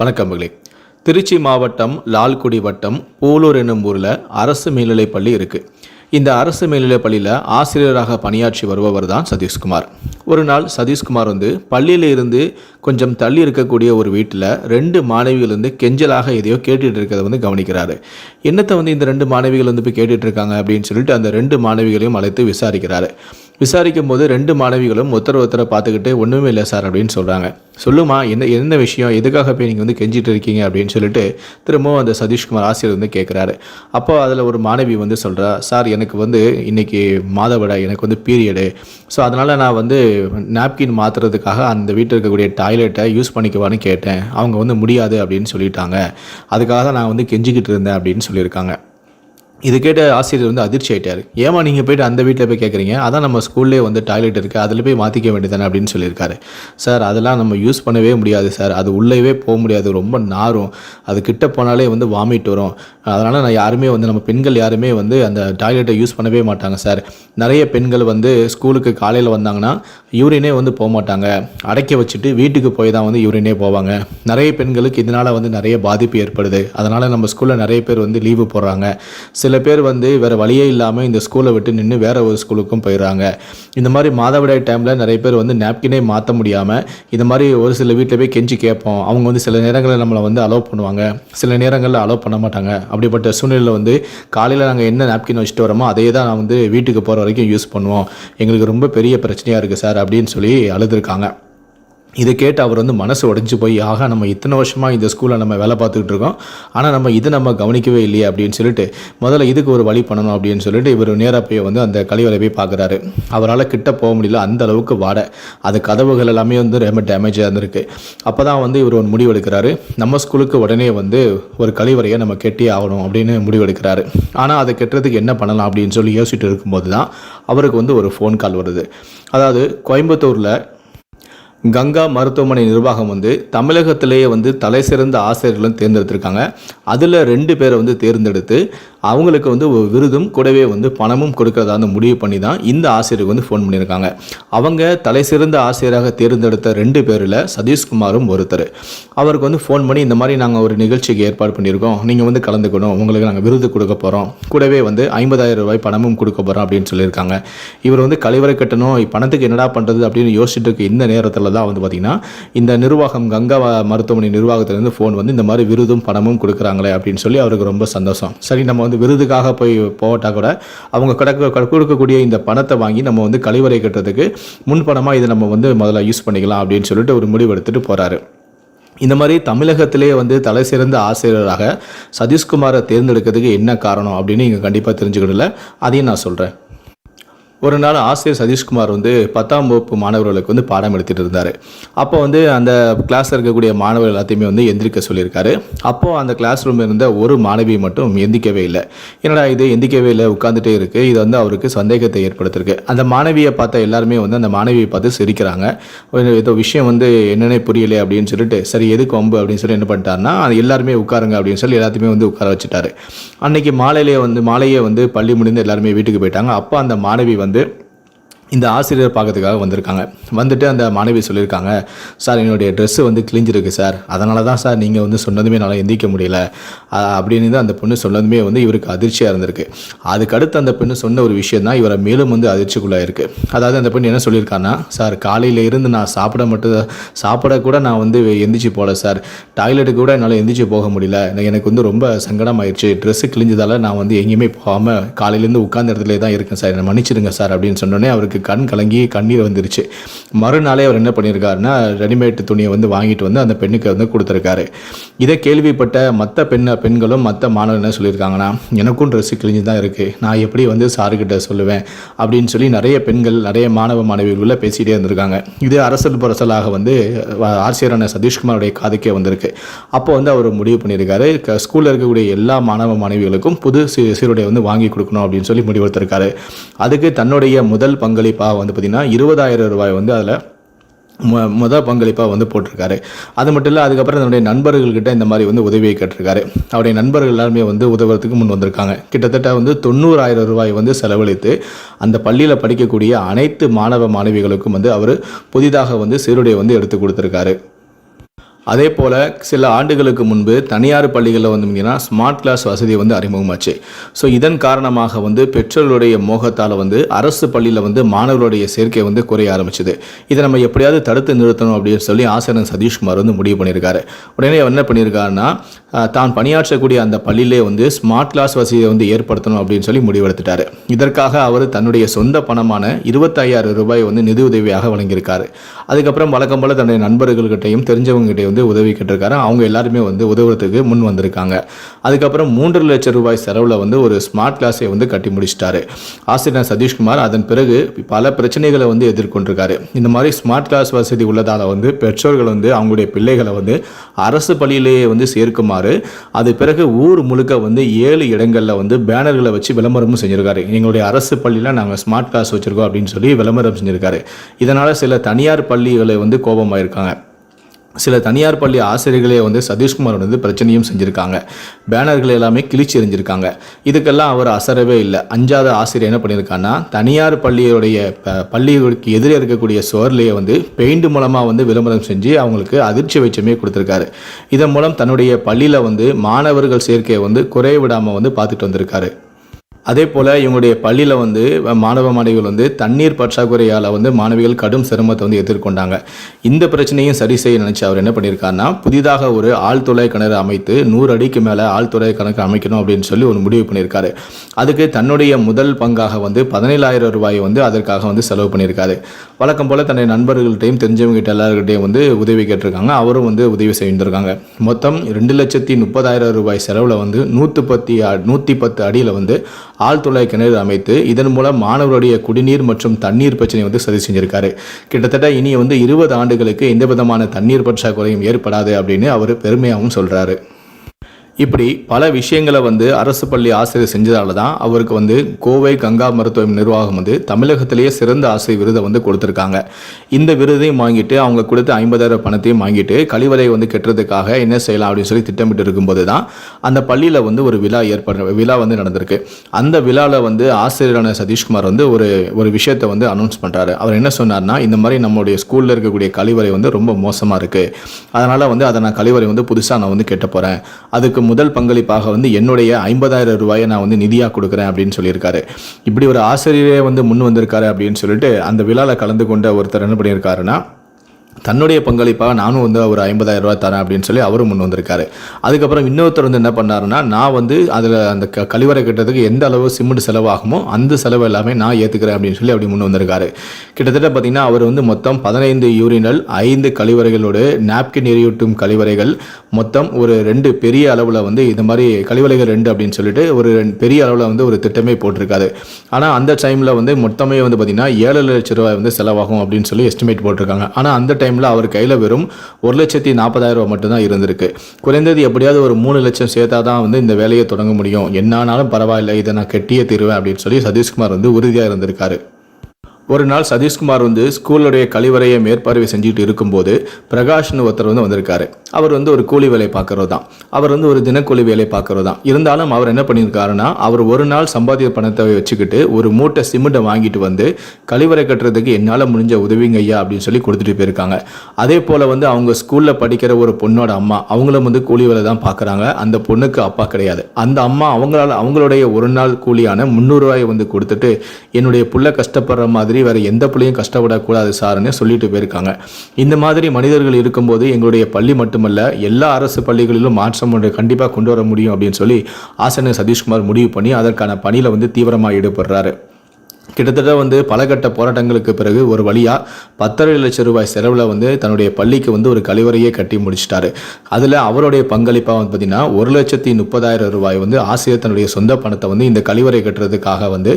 வணக்கமகளே திருச்சி மாவட்டம் லால்குடி வட்டம் பூலூர் என்னும் ஊரில் அரசு மேல்நிலைப் பள்ளி இருக்குது இந்த அரசு மேல்நிலைப் பள்ளியில் ஆசிரியராக பணியாற்றி வருபவர் தான் சதீஷ்குமார். ஒரு நாள் சதீஷ்குமார் வந்து பள்ளியில் இருந்து கொஞ்சம் தள்ளி இருக்கக்கூடிய ஒரு வீட்டில் ரெண்டு மாணவிகள் வந்து கெஞ்சலாக எதையோ கேட்டுட்டு இருக்கிறத வந்து கவனிக்கிறாரு. என்னத்தை வந்து இந்த ரெண்டு மாணவிகள் வந்து போய் கேட்டுட்டு இருக்காங்க அப்படின்னு சொல்லிட்டு அந்த ரெண்டு மாணவிகளையும் அழைத்து விசாரிக்கிறாரு. விசாரிக்கும் போது ரெண்டு மாணவிகளும் ஒருத்தர் ஒருத்தரை பார்த்துக்கிட்டு ஒன்றுமே இல்லை சார் அப்படின்னு சொல்கிறாங்க சொல்லுமா என்ன என்ன விஷயம்? எதுக்காக போய் நீங்கள் வந்து கெஞ்சிட்டு இருக்கீங்க? அப்படின்னு சொல்லிட்டு திரும்பவும் அந்த சதீஷ்குமார் ஆசிரியர் வந்து கேட்குறாரு அப்போ அதில் ஒரு மாணவி வந்து சொல்கிறா சார் எனக்கு வந்து இன்றைக்கி மாதவிடா எனக்கு வந்து பீரியடு. ஸோ அதனால் நான் வந்து நாப்கின் மாற்றுறதுக்காக அந்த வீட்டில் இருக்கக்கூடிய டாய்லெட்டை யூஸ் பண்ணிக்குவான்னு கேட்டேன். அவங்க வந்து முடியாது அப்படின்னு சொல்லிட்டாங்க. அதுக்காக தான் நான் வந்து கெஞ்சிக்கிட்டு இருந்தேன் அப்படின்னு சொல்லியிருக்காங்க. இது கேட்ட ஆசிரியர் வந்து அதிர்ச்சி ஆயிட்டார். ஏமா நீங்கள் போயிட்டு அந்த வீட்டில் போய் கேட்குறீங்க அதான் நம்ம ஸ்கூல்லே வந்து டாய்லெட் இருக்குது அதில் போய் மாற்றிக்க வேண்டியதானே அப்படின்னு சொல்லியிருக்காரு. சார் அதெல்லாம் நம்ம யூஸ் பண்ணவே முடியாது சார். அது உள்ளேவே போக முடியாது. ரொம்ப நாரும். அது கிட்ட போனாலே வந்து வாமிட் வரும். அதனால் நான் யாருமே வந்து நம்ம பெண்கள் யாருமே வந்து அந்த டாய்லெட்டை யூஸ் பண்ணவே மாட்டாங்க சார். நிறைய பெண்கள் வந்து ஸ்கூலுக்கு காலையில் வந்தாங்கன்னா யூரினே வந்து போக மாட்டாங்க அடைக்க வச்சுட்டு வீட்டுக்கு போய் தான் வந்து யூரினே போவாங்க. நிறைய பெண்களுக்கு இதனால் வந்து நிறைய பாதிப்பு ஏற்படுது. அதனால் நம்ம ஸ்கூலில் நிறைய பேர் வந்து லீவு போடுறாங்க. சில பேர் வந்து வேறு வழியே இல்லாமல் இந்த ஸ்கூலை விட்டு நின்று வேறு ஒரு ஸ்கூலுக்கும் போயிடுறாங்க. இந்த மாதிரி மாதவிடாய் டைமில் நிறைய பேர் வந்து நாப்கினே மாற்ற முடியாமல் இந்த மாதிரி ஒரு சில வீட்டில் போய் கெஞ்சி கேட்போம். அவங்க வந்து சில நேரங்களில் நம்மளை வந்து அலோவ் பண்ணுவாங்க. சில நேரங்களில் அலோவ் பண்ண மாட்டாங்க. அப்படிப்பட்ட சூழ்நிலையில் வந்து காலையில் நாங்கள் என்ன நாப்கின் வச்சுட்டு வரோமோ அதே தான் நான் வந்து வீட்டுக்கு போகிற வரைக்கும் யூஸ் பண்ணுவோம். எங்களுக்கு ரொம்ப பெரிய பிரச்சனையாக இருக்குது சார். அப்படின்னு சொல்லி அழுதுருக்காங்க. இதை கேட்டு அவர் வந்து மனசு உடஞ்சி போய் ஆகா நம்ம இத்தனை வருஷமாக இந்த ஸ்கூலில் நம்ம வேலை பார்த்துக்கிட்டு இருக்கோம். ஆனால் நம்ம இதை நம்ம கவனிக்கவே இல்லையே அப்படின்னு சொல்லிட்டு முதல்ல இதுக்கு ஒரு வழி பண்ணணும் அப்படின்னு சொல்லிட்டு இவர் நேராக போய் வந்து அந்த கழிவறை போய் பார்க்குறாரு. அவரால் கிட்ட போக முடியல அந்த அளவுக்கு வாடை. அது கதவுகள் எல்லாமே வந்து ரொம்ப டேமேஜாக இருந்திருக்கு. அப்போ தான் வந்து இவர் ஒரு முடிவு எடுக்கிறாரு. நம்ம ஸ்கூலுக்கு உடனே வந்து ஒரு கழிவறையை நம்ம கெட்டி ஆகணும் அப்படின்னு முடிவெடுக்கிறாரு ஆனால் அதை கெட்டுறதுக்கு என்ன பண்ணலாம் அப்படின்னு சொல்லி யோசிச்சுட்டு இருக்கும்போது தான் அவருக்கு வந்து ஒரு ஃபோன் கால் வருது. அதாவது கோயம்புத்தூரில் கங்கா மருத்துவமனை நிர்வாகம் வந்து தமிழகத்திலேயே வந்து தலை சிறந்த ஆசிரியர்களும் தேர்ந்தெடுத்திருக்காங்க. அதில் ரெண்டு பேரை வந்து தேர்ந்தெடுத்து அவங்களுக்கு வந்து ஒரு விருதும் கூடவே வந்து பணமும் கொடுக்கறதா வந்து முடிவு பண்ணி தான் இந்த ஆசிரியருக்கு வந்து ஃபோன் பண்ணியிருக்காங்க. அவங்க தலை சிறந்த ஆசிரியராக தேர்ந்தெடுத்த ரெண்டு பேரில் சதீஷ்குமாரும் ஒருத்தர். அவருக்கு வந்து ஃபோன் பண்ணி இந்த மாதிரி நாங்கள் ஒரு நிகழ்ச்சிக்கு ஏற்பாடு பண்ணியிருக்கோம். நீங்கள் வந்து கலந்துக்கணும். உங்களுக்கு நாங்கள் விருது கொடுக்க போகிறோம் கூடவே வந்து ஐம்பதாயிரம் ரூபாய் பணமும் கொடுக்க போகிறோம் அப்படின்னு சொல்லியிருக்காங்க. இவர் வந்து கழிவறை கட்டணும். பணத்துக்கு என்னடா பண்ணுறது அப்படின்னு யோசிச்சுட்டு இருக்க இந்த நேரத்தில் தான் வந்து பார்த்திங்கன்னா இந்த நிர்வாகம் கங்கா மருத்துவமனை நிர்வாகத்திலேருந்து ஃபோன் வந்து இந்த மாதிரி விருதும் பணமும் கொடுக்குறாங்களே அப்படின்னு சொல்லி அவருக்கு ரொம்ப சந்தோஷம். சரி நம்ம வந்து விருதுக்காக போய் போட்டால் கூட அவங்க கிடக்க கொடுக்கக்கூடிய இந்த பணத்தை வாங்கி நம்ம வந்து கழிவறை கட்டுறதுக்கு முன்பணமாக இதை நம்ம வந்து முதல்ல யூஸ் பண்ணிக்கலாம் அப்படின்னு சொல்லிட்டு ஒரு முடிவு எடுத்துகிட்டு போகிறாரு இந்த மாதிரி தமிழகத்திலே வந்து தலை சிறந்த ஆசிரியராக சதீஷ்குமாரை தேர்ந்தெடுக்கிறதுக்கு என்ன காரணம் அப்படின்னு நீங்கள் கண்டிப்பாக தெரிஞ்சுக்கணும்ல அதையும் நான் சொல்கிறேன் ஒரு நாள் ஆசிரியர் சதீஷ்குமார் வந்து பத்தாம் வகுப்பு மாணவர்களுக்கு வந்து பாடம் எடுத்துகிட்டு இருந்தார். அப்போ வந்து அந்த கிளாஸில் இருக்கக்கூடிய மாணவர்கள் எல்லாத்தையுமே வந்து எந்திரிக்க சொல்லியிருக்காரு. அப்போது அந்த கிளாஸ் ரூம் இருந்த ஒரு மாணவி மட்டும் எந்திக்கவே இல்லை. என்னடா இது? எந்திக்கவே இல்லை உட்காந்துட்டே இருக்குது இது வந்து அவருக்கு சந்தேகத்தை ஏற்படுத்திருக்கு. அந்த மாணவியை பார்த்த எல்லாருமே வந்து அந்த மாணவியை பார்த்து சிரிக்கிறாங்க. ஒரு ஏதோ விஷயம் வந்து என்னென்ன புரியலை அப்படின்னு சொல்லிட்டு சரி எதுக்கு வம்பு அப்படின்னு சொல்லி என்ன பண்ணிட்டாருன்னா எல்லாருமே உட்காருங்க அப்படின்னு சொல்லி எல்லாத்தையுமே வந்து உட்கார வச்சுட்டாரு. அன்னைக்கு மாலையிலேயே வந்து மாலையே வந்து பள்ளி முடிந்து எல்லாருமே வீட்டுக்கு போயிட்டாங்க. அப்போ அந்த மாணவி வந்து yönde இந்த ஆசிரியர் பார்க்கறதுக்காக வந்திருக்காங்க. வந்துட்டு அந்த மாணவி சொல்லியிருக்காங்க சார் என்னுடைய ட்ரெஸ்ஸு வந்து கிழிஞ்சிருக்கு சார். அதனால தான் சார் நீங்கள் வந்து சொன்னதுமே என்னால் எந்திரிக்க முடியல. அப்படின்னு அந்த பொண்ணு சொன்னதுமே வந்து இவருக்கு அதிர்ச்சியாக இருந்திருக்கு. அதுக்கடுத்து அந்த பெண்ணு சொன்ன ஒரு விஷயம் தான் இவரை மேலும் வந்து அதிர்ச்சிக்குள்ளே இருக்குது அதாவது அந்த பெண் என்ன சொல்லியிருக்காங்கன்னா சார் காலையில் இருந்து நான் சாப்பிட மட்டும் சாப்பிட கூட நான் வந்து எந்திரிச்சு போகல சார். டாய்லெட்டுக்கு கூட என்னால் எந்திரிச்சு போக முடியல. எனக்கு வந்து ரொம்ப சங்கடமாயிருச்சு. ட்ரெஸ்ஸு கிழிஞ்சதால் நான் வந்து எங்கேயுமே போகாமல் காலையிலேருந்து உட்கார்ந்த இடத்துல தான் இருக்கேன் சார். என்னை மன்னிச்சிடுங்க சார் அப்படின்னு சொன்னோடனே அவருக்கு கண் கலங்கி கண்ணீர் வந்துருச்சு. மறுநாளே அவர் என்ன பண்ணியிருக்காருன்னா ரெடிமேட் துணியை வந்து வாங்கிட்டு வந்து அந்த பெண்ணுக்கு வந்து கொடுத்துருக்காரு. இதை கேள்விப்பட்ட மற்ற பெண் பெண்களும் மற்ற மாணவர் என்ன சொல்லியிருக்காங்கன்னா எனக்கும் ட்ரெஸ்ஸு கிழிஞ்சு தான் இருக்குது நான் எப்படி வந்து சாருக்கிட்ட சொல்லுவேன்? அப்படின்னு சொல்லி நிறைய பெண்கள் நிறைய மாணவ மாணவிகளுள்ள பேசிகிட்டே இருந்திருக்காங்க. இது அரசல் புரசலாக வந்து ஆசிரியரான சதீஷ்குமாருடைய காதுக்கே வந்திருக்கு. அப்போ வந்து அவர் முடிவு பண்ணியிருக்காரு. ஸ்கூலில் இருக்கக்கூடிய எல்லா மாணவ மாணவிகளுக்கும் புது சீருடை வந்து வாங்கி கொடுக்கணும் அப்படின்னு சொல்லி முடிவெடுத்திருக்காரு. அதுக்கு தன்னுடைய முதல் பங்களிப்பாக வந்து பார்த்திங்கன்னா இருபதாயிரம் ரூபாய் வந்து அதில் மு முத பங்களிப்பாக வந்து போட்டிருக்காரு. அது மட்டும் இல்லை அதுக்கப்புறம் தன்னுடைய நண்பர்கள்கிட்ட இந்த மாதிரி வந்து உதவியை கேட்டிருக்காரு. அவருடைய நண்பர்கள் எல்லாருமே வந்து உதவுறதுக்கு முன் வந்திருக்காங்க. கிட்டத்தட்ட வந்து தொண்ணூறாயிரம் ரூபாய் வந்து செலவழித்து அந்த பள்ளியில் படிக்கக்கூடிய அனைத்து மாணவ மாணவிகளுக்கும் வந்து அவர் புதிதாக வந்து சீருடை வந்து எடுத்து கொடுத்துருக்காரு. அதே போல் சில ஆண்டுகளுக்கு முன்பு தனியார் பள்ளிகளில் வந்து பார்த்தீங்கன்னா ஸ்மார்ட் கிளாஸ் வசதி வந்து அறிமுகமாச்சு. ஸோ இதன் காரணமாக வந்து பெற்றோர்களுடைய மோகத்தால் வந்து அரசு பள்ளியில் வந்து மாணவர்களுடைய சேர்க்கை வந்து குறைய ஆரம்பிச்சது. இதை நம்ம எப்படியாவது தடுத்து நிறுத்தணும் அப்படின்னு சொல்லி ஆசிரியர் சதீஷ்குமார் வந்து முடிவு பண்ணியிருக்காரு. உடனே என்ன பண்ணியிருக்காருன்னா தான் பணியாற்றக்கூடிய அந்த பள்ளியிலே வந்து ஸ்மார்ட் கிளாஸ் வசதியை வந்து ஏற்படுத்தணும் அப்படின்னு சொல்லி முடிவெடுத்துட்டாரு. இதற்காக அவர் தன்னுடைய சொந்த பணமான இருபத்தையாயிரம் ரூபாய் வந்து நிதி உதவியாக வழங்கியிருக்காரு. அதுக்கப்புறம் வழக்கம் போல் தன்னுடைய நண்பர்கள்கிட்டையும் தெரிஞ்சவங்ககிட்டையும் வந்து உதவி கேட்டிருக்காரு. அவங்க எல்லாருமே வந்து உதவுறதுக்கு முன் வந்திருக்காங்க. அதுக்கப்புறம் மூன்று லட்சம் ரூபாய் செலவில் வந்து ஒரு ஸ்மார்ட் கிளாஸை வந்து கட்டி முடிச்சிட்டாரு. ஆசிரியர் சதீஷ்குமார் அதன் பிறகு பல பிரச்சனைகளை வந்து எதிர்கொண்டிருக்காரு. இந்த மாதிரி ஸ்மார்ட் கிளாஸ் வசதி உள்ளதால் வந்து பெற்றோர்கள் வந்து அவங்களுடைய பிள்ளைகளை வந்து அரசு பள்ளியிலேயே வந்து சேர்க்குமாறு அது பிறகு ஊர் முழுக்க வந்து ஏழு இடங்களில் வந்து பேனர்களை வச்சு விளம்பரமும் செஞ்சிருக்காரு. எங்களுடைய அரசு பள்ளியில் நாங்கள் ஸ்மார்ட் கிளாஸ் வச்சுருக்கோம் அப்படின்னு சொல்லி விளம்பரம் செஞ்சிருக்காரு. இதனால் சில தனியார் பள்ளிகளை வந்து கோபமாயிருக்காங்க. சில தனியார் பள்ளி ஆசிரியர்களே வந்து சதீஷ்குமார் வந்து பிரச்சனையும் செஞ்சுருக்காங்க. பேனர்கள் எல்லாமே கிழிச்சு எறிஞ்சிருக்காங்க. இதுக்கெல்லாம் அவர் அசரவே இல்லை. அஞ்சாவது ஆசிரியர் என்ன பண்ணியிருக்காங்கன்னா தனியார் பள்ளியுடைய ப- பள்ளிகளுக்கு எதிரே இருக்கக்கூடிய சுவர்லேயே வந்து பெயிண்ட் மூலமாக வந்து விளம்பரம் செஞ்சு அவங்களுக்கு அதிர்ச்சி வைச்சமே கொடுத்துருக்காரு. இதன் மூலம் தன்னுடைய பள்ளியில் வந்து மாணவர்கள் சேர்க்கையை வந்து குறைய விடாமல் வந்து பார்த்துட்டு வந்திருக்காரு. அதே போல் இவங்களுடைய பள்ளியில் வந்து மாணவ மாணவிகள் வந்து தண்ணீர் பற்றாக்குறையால் வந்து மாணவிகள் கடும் சிரமத்தை வந்து எதிர்கொண்டாங்க. இந்த பிரச்சனையும் சரி செய்ய நினச்சி அவர் என்ன பண்ணியிருக்காருன்னா புதிதாக ஒரு ஆழ்துளை கிணறு அமைத்து நூறு அடிக்கு மேலே ஆழ்துளை கணக்கு அமைக்கணும் அப்படின்னு சொல்லி ஒரு முடிவு பண்ணியிருக்காரு அதுக்கு தன்னுடைய முதல் பங்காக வந்து பதினேழாயிரம் ரூபாயை வந்து அதற்காக வந்து செலவு பண்ணியிருக்காரு வழக்கம் போல் தன்னுடைய நண்பர்கள்ட்டையும் தெரிஞ்சவங்ககிட்ட எல்லாருக்கிட்டையும் வந்து உதவி கேட்டிருக்காங்க. அவரும் வந்து உதவி செய்திருக்காங்க. மொத்தம் ரெண்டு லட்சத்தி முப்பதாயிரம் ரூபாய் செலவில் வந்து நூற்று பத்தி நூற்றி பத்து அடியில் வந்து ஆழ்துளை கிணறு அமைத்து இதன் மூலம் மாணவருடைய குடிநீர் மற்றும் தண்ணீர் பிரச்சனை வந்து சரி செஞ்சிருக்காரு. கிட்டத்தட்ட இனி வந்து இருபது ஆண்டுகளுக்கு எந்த விதமான தண்ணீர் பற்றாக்குறையும் ஏற்படாது அப்படின்னு அவர் பெருமையாகவும் சொல்றாரு. இப்படி பல விஷயங்களை வந்து அரசு பள்ளி ஆசிரியர் செஞ்சதால தான் அவருக்கு வந்து கோவை கங்கா மருத்துவ நிர்வாகம் வந்து தமிழகத்திலேயே சிறந்த ஆசிரியர் விருதை வந்து கொடுத்துருக்காங்க. இந்த விருதையும் வாங்கிட்டு அவங்க கொடுத்த ஐம்பதாயிரம் பணத்தையும் வாங்கிட்டு கழிவறை வந்து கெட்டுறதுக்காக என்ன செய்யலாம் அப்படின்னு சொல்லி திட்டமிட்டு இருக்கும்போது தான் அந்த பள்ளியில் வந்து ஒரு விழா ஏற்படுற விழா வந்து நடந்திருக்கு. அந்த விழாவில் வந்து ஆசிரியரான சதீஷ்குமார் வந்து ஒரு ஒரு விஷயத்தை வந்து அனௌன்ஸ் பண்ணுறாரு அவர் என்ன சொன்னார்னா இந்த மாதிரி நம்மளுடைய ஸ்கூலில் இருக்கக்கூடிய கழிவறை வந்து ரொம்ப மோசமாக இருக்குது அதனால் வந்து அதை நான் கழிவறை வந்து புதுசாக நான் வந்து கெட்ட போகிறேன் அதுக்கு முதல் பங்களிப்பாக வந்து என்னுடைய ஐம்பதாயிரம் ரூபாயை நான் வந்து நிதியாக கொடுக்குறேன் அப்படின்னு சொல்லியிருக்காரு. இப்படி ஒரு ஆசிரியரே வந்து முன் வந்திருக்காரு அப்படின்னு சொல்லிட்டு அந்த விழாவில் கலந்து கொண்ட ஒருத்தர் என்ன பண்ணியிருக்காருன்னா தன்னுடைய பங்களிப்பாக நானும் வந்து ஒரு ஐம்பதாயிரம் ரூபாய் தரேன் அப்படின்னு சொல்லி அவரும் முன் வந்திருக்காரு. அதுக்கப்புறம் இன்னொருத்தர் வந்து என்ன பண்ணாருன்னா நான் வந்து அதில் அந்த க கழிவறை கட்டுறதுக்கு எந்த அளவு சிமெண்ட் செலவாகுமோ அந்த செலவு எல்லாமே நான் ஏற்றுக்கிறேன் அப்படின்னு சொல்லி அப்படி முன் வந்திருக்காரு. கிட்டத்தட்ட பார்த்தீங்கன்னா அவர் வந்து மொத்தம் பதினைந்து யூரினல் ஐந்து கழிவறைகளோடு நாப்கின் எரியூட்டும் கழிவறைகள் மொத்தம் ஒரு ரெண்டு பெரிய அளவில் வந்து இந்த மாதிரி கழிவறைகள் ரெண்டு அப்படின்னு சொல்லிட்டு ஒரு ரெண்டு பெரிய அளவில் வந்து ஒரு திட்டமே போட்டிருக்காரு. ஆனால் அந்த டைமில் வந்து மொத்தமே வந்து பார்த்திங்கன்னா ஏழு லட்சம் ரூபாய் வந்து செலவாகும் அப்படின்னு சொல்லி எஸ்டிமேட் போட்டிருக்காங்க. ஆனால் அந்த டைம் டைமில் அவர் கையில் வெறும் ஒரு லட்சத்தி நாற்பதாயிரம் ரூபாய் மட்டும்தான் இருந்திருக்கு. குறைந்தது எப்படியாவது ஒரு மூணு லட்சம் சேர்த்தா தான் வந்து இந்த வேலையை தொடங்க முடியும். என்னானாலும் பரவாயில்ல இதை நான் கட்டியே தீருவேன் அப்படின்னு சொல்லி சதீஷ்குமார் வந்து உறுதியாக இருந்திருக்காரு. ஒரு நாள் சதீஷ்குமார் வந்து ஸ்கூலுடைய கழிவறையை மேற்பார்வை செஞ்சுட்டு இருக்கும்போது பிரகாஷ்னு ஒருத்தர் வந்து வந்திருக்காரு. அவர் வந்து ஒரு கூலி வேலை பார்க்கறது தான் அவர் வந்து ஒரு தினக்கூலி வேலை பார்க்கறது தான் இருந்தாலும் அவர் என்ன பண்ணியிருக்காருன்னா அவர் ஒரு நாள் சம்பாதிய பணத்தை வச்சுக்கிட்டு ஒரு மூட்டை சிமெண்ட்டை வாங்கிட்டு வந்து கழிவறை கட்டுறதுக்கு என்னால் முடிஞ்ச உதவிங்க ஐயா அப்படின்னு சொல்லி கொடுத்துட்டு போயிருக்காங்க. அதே போல் வந்து அவங்க ஸ்கூலில் படிக்கிற ஒரு பொண்ணோட அம்மா அவங்களும் வந்து கூலி வேலை தான் பார்க்குறாங்க. அந்த பொண்ணுக்கு அப்பா கிடையாது. அந்த அம்மா அவங்களால அவங்களுடைய ஒரு நாள் கூலியான முந்நூறுரூவாயை வந்து கொடுத்துட்டு என்னுடைய புள்ள கஷ்டப்படுற மாதிரி வேற எந்த பிள்ளையும் கஷ்டப்படக்கூடாது சார்னு சொல்லிட்டு போயிருக்காங்க. இந்த மாதிரி மனிதர்கள் இருக்கும்போது எங்களுடைய பள்ளி மட்டுமல்ல எல்லா அரசு பள்ளிகளிலும் மாற்றம் ஒன்று கண்டிப்பாக கொண்டு வர முடியும் அப்படின்னு சொல்லி ஆசிரியர் சதீஷ்குமார் முடிவு பண்ணி அதற்கான பணியில் வந்து தீவிரமாக ஈடுபடுறாரு. கிட்டத்தட்ட வந்து பல கட்ட போராட்டங்களுக்கு பிறகு ஒரு வழியாக பத்தரை லட்சம் ரூபாய் செலவில் வந்து தன்னுடைய பள்ளிக்கு வந்து ஒரு கழிவறையே கட்டி முடிச்சிட்டாரு. அதில் அவருடைய பங்களிப்பாக வந்து பார்த்தீங்கன்னா ஒரு லட்சத்தி முப்பதாயிரம் ரூபாய் வந்து ஆசிரியர் தன்னுடைய சொந்த பணத்தை வந்து இந்த கழிவறை கட்டுறதுக்காக வந்து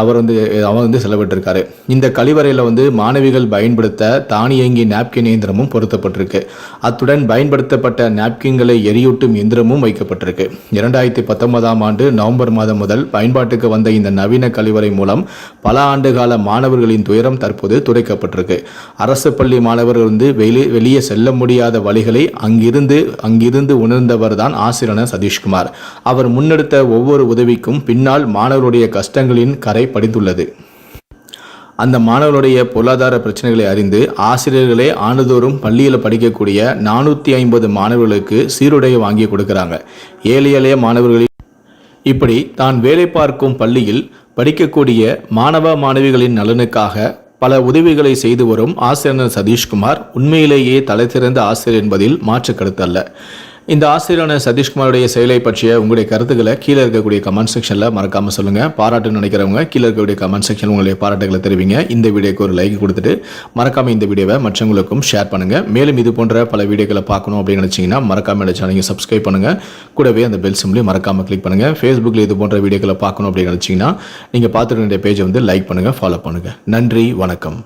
அவர் வந்து அவர் வந்து செலவிட்டிருக்காரு. இந்த கழிவறையில் வந்து மாணவிகள் பயன்படுத்த தானியங்கி நாப்கின் இயந்திரமும் பொருத்தப்பட்டிருக்கு. அத்துடன் பயன்படுத்தப்பட்ட நாப்கின்களை எரியூட்டும் இயந்திரமும் வைக்கப்பட்டிருக்கு. இரண்டாயிரத்தி பத்தொன்பதாம் ஆண்டு நவம்பர் மாதம் முதல் பயன்பாட்டுக்கு வந்த இந்த நவீன கழிவறை மூலம் பல ஆண்டுகால மாணவர்களின் துயரம் தற்போது துடைக்கப்பட்டிருக்கு. அரசு பள்ளி மாணவர்கள் வந்து வெளியே வெளியே செல்ல முடியாத வழிகளை அங்கிருந்து அங்கிருந்து உணர்ந்தவர் தான் ஆசிரியர் சதீஷ்குமார். அவர் முன்னெடுத்த ஒவ்வொரு உதவிக்கும் பின்னால் மாணவருடைய கஷ்டங்களின் கரை படிந்துள்ளது. அந்த மாணவர்களுடைய பொருளாதார பிரச்சனைகளை அறிந்து ஆசிரியர்களே ஆண்டுதோறும் பள்ளியில் படிக்கக்கூடிய நானூற்றி ஐம்பது மாணவர்களுக்கு சீருடையை வாங்கி கொடுக்குறாங்க. ஏழை எளிய மாணவர்களில் இப்படி தான் வேலை பார்க்கும் பள்ளியில் படிக்கக்கூடிய மாணவ மாணவிகளின் நலனுக்காக பல உதவிகளை செய்து வரும் ஆசிரியர் சதீஷ்குமார். உண்மையிலேயே தலை சிறந்த ஆசிரியர் என்பதில் மாற்று கருத்தல்ல இந்த ஆசிரியரான சதீஷ்குமாருடைய செயலை பற்றிய உங்களுடைய கருத்துக்களை கீழே இருக்கக்கூடிய கமெண்ட் செக்ஷனில் மறக்காமல் சொல்லுங்கள் பாராட்டு நினைக்கிறவங்க கீழே இருக்கக்கூடிய கமெண்ட் செக்ஷன் உங்களுடைய பாராட்டுகளை தெரிவிங்க. இந்த வீடியோக்கு ஒரு லைக் கொடுத்துட்டு மறக்காமல் இந்த வீடியோவை மற்றவங்களுக்கும் ஷேர் பண்ணுங்கள் மேலும் இது போன்ற பல வீடியோக்களை பார்க்கணும் அப்படின்னு நினச்சிங்கன்னா மறக்காமல் இந்த சேனலை சப்ஸ்கிரைப் பண்ணுங்கள் கூடவே அந்த பெல் சிம்லையும் மறக்காமல் கிளிக் பண்ணுங்கள் ஃபேஸ்புக்கில் இது போன்ற வீடியோக்களை பார்க்கணும் அப்படின்னு நினச்சிங்கன்னா நீங்கள் பார்த்துட்டு பேஜை வந்து லைக் பண்ணுங்கள் ஃபாலோ பண்ணுங்கள் நன்றி வணக்கம்.